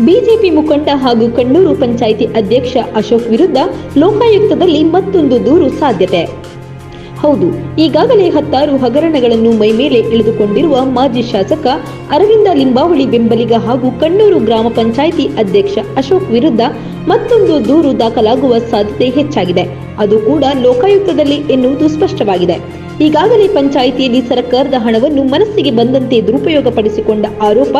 BJP ಮುಖಂಡ ಹಾಗೂ ಕಣ್ಣೂರು ಪಂಚಾಯಿತಿ ಅಧ್ಯಕ್ಷ ಅಶೋಕ್ ವಿರುದ್ಧ ಲೋಕಾಯುಕ್ತದಲ್ಲಿ ಮತ್ತೊಂದು ದೂರು ಸಾಧ್ಯತೆ. ಹೌದು, ಈಗಾಗಲೇ ಹತ್ತಾರು ಹಗರಣಗಳನ್ನು ಮೈಮೇಲೆ ಇಳಿದುಕೊಂಡಿರುವ ಮಾಜಿ ಶಾಸಕ ಅರವಿಂದ ಲಿಂಬಾವಳಿ ಬೆಂಬಲಿಗ ಹಾಗೂ ಕಣ್ಣೂರು ಗ್ರಾಮ ಪಂಚಾಯಿತಿ ಅಧ್ಯಕ್ಷ ಅಶೋಕ್ ವಿರುದ್ಧ ಮತ್ತೊಂದು ದೂರು ದಾಖಲಾಗುವ ಸಾಧ್ಯತೆ ಹೆಚ್ಚಾಗಿದೆ. ಅದು ಕೂಡ ಲೋಕಾಯುಕ್ತದಲ್ಲಿ ಎನ್ನುವುದು ಸ್ಪಷ್ಟವಾಗಿದೆ. ಈಗಾಗಲೇ ಪಂಚಾಯಿತಿಯಲ್ಲಿ ಸರ್ಕಾರದ ಹಣವನ್ನು ಮನಸ್ಸಿಗೆ ಬಂದಂತೆ ದುರುಪಯೋಗಪಡಿಸಿಕೊಂಡ ಆರೋಪ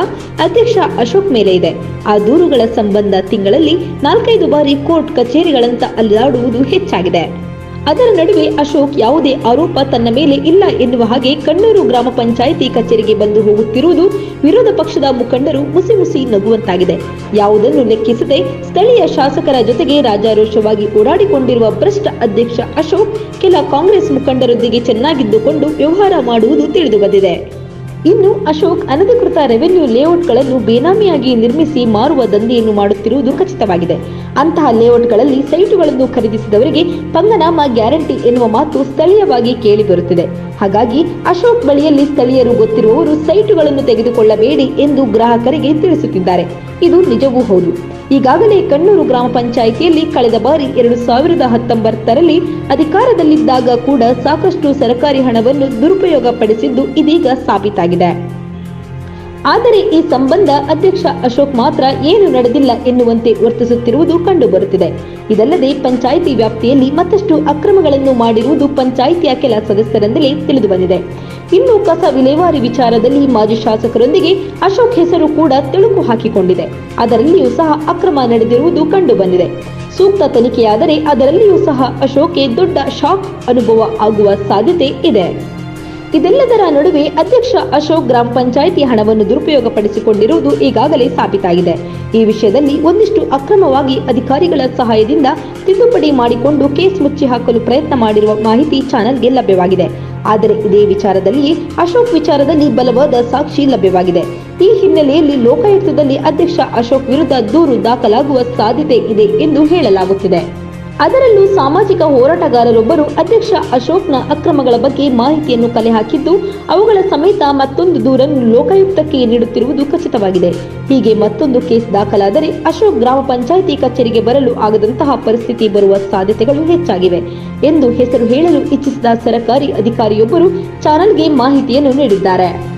ಅಧ್ಯಕ್ಷ ಅಶೋಕ್ ಮೇಲೆ ಇದೆ. ಆ ದೂರುಗಳ ಸಂಬಂಧ ತಿಂಗಳಲ್ಲಿ ನಾಲ್ಕೈದು ಬಾರಿ ಕೋರ್ಟ್ ಕಚೇರಿಗಳಂತ ಅಲ್ಲಾಡುವುದು ಹೆಚ್ಚಾಗಿದೆ. ಅದರ ನಡುವೆ ಅಶೋಕ್ ಯಾವುದೇ ಆರೋಪ ತನ್ನ ಮೇಲೆ ಇಲ್ಲ ಎನ್ನುವ ಹಾಗೆ ಕಣ್ಣೂರು ಗ್ರಾಮ ಪಂಚಾಯಿತಿ ಕಚೇರಿಗೆ ಬಂದು ಹೋಗುತ್ತಿರುವುದು ವಿರೋಧ ಪಕ್ಷದ ಮುಖಂಡರು ಮುಸಿ ಮುಸಿ ನಗುವಂತಾಗಿದೆ. ಯಾವುದನ್ನು ಲೆಕ್ಕಿಸದೆ ಸ್ಥಳೀಯ ಶಾಸಕರ ಜೊತೆಗೆ ರಾಜಾರೋಷವಾಗಿ ಓಡಾಡಿಕೊಂಡಿರುವ ಭ್ರಷ್ಟ ಅಧ್ಯಕ್ಷ ಅಶೋಕ್, ಕೆಲ ಕಾಂಗ್ರೆಸ್ ಮುಖಂಡರೊಂದಿಗೆ ಚೆನ್ನಾಗಿದ್ದುಕೊಂಡು ವ್ಯವಹಾರ ಮಾಡುವುದು ತಿಳಿದು ಬಂದಿದೆ ಇನ್ನು ಅಶೋಕ್ ಅನಧಿಕೃತ ರೆವೆನ್ಯೂ ಲೇಔಟ್ಗಳನ್ನು ಬೇನಾಮಿಯಾಗಿ ನಿರ್ಮಿಸಿ ಮಾರುವ ದಂಧೆಯನ್ನು ಮಾಡುತ್ತಿರುವುದು ಖಚಿತವಾಗಿದೆ. ಅಂತಹ ಲೇಔಟ್ಗಳಲ್ಲಿ ಸೈಟುಗಳನ್ನು ಖರೀದಿಸಿದವರಿಗೆ ಪಂಗನಾಮ ಗ್ಯಾರಂಟಿ ಎನ್ನುವ ಮಾತು ಸ್ಥಳೀಯವಾಗಿ ಕೇಳಿಬರುತ್ತಿದೆ. ಹಾಗಾಗಿ ಅಶೋಕ್ ಬಳಿಯಲ್ಲಿ ಸ್ಥಳೀಯರು ಗೊತ್ತಿರುವವರು ಸೈಟುಗಳನ್ನು ತೆಗೆದುಕೊಳ್ಳಬೇಡಿ ಎಂದು ಗ್ರಾಹಕರಿಗೆ ತಿಳಿಸುತ್ತಿದ್ದಾರೆ. ಇದು ನಿಜವೂ ಹೌದು. ಈಗಾಗಲೇ ಕಣ್ಣೂರು ಗ್ರಾಮ ಪಂಚಾಯಿತಿಯಲ್ಲಿ ಕಳೆದ ಬಾರಿ ಎರಡು ಸಾವಿರದ ಹತ್ತೊಂಬತ್ತರಲ್ಲಿ ಅಧಿಕಾರದಲ್ಲಿದ್ದಾಗ ಕೂಡ ಸಾಕಷ್ಟು ಸರ್ಕಾರಿ ಹಣವನ್ನು ದುರುಪಯೋಗ ಪಡಿಸಿದ್ದು ಇದೀಗ ಸಾಬೀತಾಗಿದೆ. ಆದರೆ ಈ ಸಂಬಂಧ ಅಧ್ಯಕ್ಷ ಅಶೋಕ್ ಮಾತ್ರ ಏನು ನಡೆದಿಲ್ಲ ಎನ್ನುವಂತೆ ವರ್ತಿಸುತ್ತಿರುವುದು ಕಂಡುಬರುತ್ತಿದೆ. ಇದಲ್ಲದೆ ಪಂಚಾಯಿತಿ ವ್ಯಾಪ್ತಿಯಲ್ಲಿ ಮತ್ತಷ್ಟು ಅಕ್ರಮಗಳನ್ನು ಮಾಡಿರುವುದು ಪಂಚಾಯಿತಿಯ ಕೆಲ ಸದಸ್ಯರಿಂದಲೇ ತಿಳಿದುಬಂದಿದೆ. ಇನ್ನು ಕಸ ವಿಲೇವಾರಿ ವಿಚಾರದಲ್ಲಿ ಮಾಜಿ ಶಾಸಕರೊಂದಿಗೆ ಅಶೋಕ್ ಹೆಸರು ಕೂಡ ತಿಳುಕು ಹಾಕಿಕೊಂಡಿದೆ. ಅದರಲ್ಲಿಯೂ ಸಹ ಅಕ್ರಮ ನಡೆದಿರುವುದು ಕಂಡುಬಂದಿದೆ. ಸೂಕ್ತ ತನಿಖೆಯಾದರೆ ಅದರಲ್ಲಿಯೂ ಸಹ ಅಶೋಕ್ಗೆ ದೊಡ್ಡ ಶಾಕ್ ಅನುಭವ ಆಗುವ ಸಾಧ್ಯತೆ ಇದೆ. ಇದೆಲ್ಲದರ ನಡುವೆ ಅಧ್ಯಕ್ಷ ಅಶೋಕ್ ಗ್ರಾಮ ಪಂಚಾಯಿತಿ ಹಣವನ್ನು ದುರುಪಯೋಗಪಡಿಸಿಕೊಂಡಿರುವುದು ಈಗಾಗಲೇ ಸಾಬೀತಾಗಿದೆ. ಈ ವಿಷಯದಲ್ಲಿ ಒಂದಿಷ್ಟು ಅಕ್ರಮವಾಗಿ ಅಧಿಕಾರಿಗಳ ಸಹಾಯದಿಂದ ತಿದ್ದುಪಡಿ ಮಾಡಿಕೊಂಡು ಕೇಸ್ ಮುಚ್ಚಿ ಹಾಕಲು ಪ್ರಯತ್ನ ಮಾಡಿರುವ ಮಾಹಿತಿ ಚಾನೆಲ್ಗೆ ಲಭ್ಯವಾಗಿದೆ. ಆದರೆ ಇದೇ ವಿಚಾರದಲ್ಲಿ ಅಶೋಕ್ ವಿಚಾರದಲ್ಲಿ ಬಲವಾದ ಸಾಕ್ಷಿ ಲಭ್ಯವಾಗಿದೆ. ಈ ಹಿನ್ನೆಲೆಯಲ್ಲಿ ಲೋಕಾಯುಕ್ತದಲ್ಲಿ ಅಧ್ಯಕ್ಷ ಅಶೋಕ್ ವಿರುದ್ಧ ದೂರು ದಾಖಲಾಗುವ ಸಾಧ್ಯತೆ ಇದೆ ಎಂದು ಹೇಳಲಾಗುತ್ತಿದೆ. ಅದರಲ್ಲೂ ಸಾಮಾಜಿಕ ಹೋರಾಟಗಾರರೊಬ್ಬರು ಅಧ್ಯಕ್ಷ ಅಶೋಕ್ನ ಅಕ್ರಮಗಳ ಬಗ್ಗೆ ಮಾಹಿತಿಯನ್ನು ಕಲೆ ಹಾಕಿದ್ದು, ಅವುಗಳ ಸಮೇತ ಮತ್ತೊಂದು ದೂರನ್ನು ಲೋಕಾಯುಕ್ತಕ್ಕೆ ನೀಡುತ್ತಿರುವುದು ಖಚಿತವಾಗಿದೆ. ಹೀಗೆ ಮತ್ತೊಂದು ಕೇಸ್ ದಾಖಲಾದರೆ ಅಶೋಕ್ ಗ್ರಾಮ ಪಂಚಾಯಿತಿ ಕಚೇರಿಗೆ ಬರಲು ಆಗದಂತಹ ಪರಿಸ್ಥಿತಿ ಬರುವ ಸಾಧ್ಯತೆಗಳು ಹೆಚ್ಚಾಗಿವೆ ಎಂದು ಹೆಸರು ಹೇಳಲು ಇಚ್ಛಿಸಿದ ಸರ್ಕಾರಿ ಅಧಿಕಾರಿಯೊಬ್ಬರು ಚಾನೆಲ್ಗೆ ಮಾಹಿತಿಯನ್ನು ನೀಡಿದ್ದಾರೆ.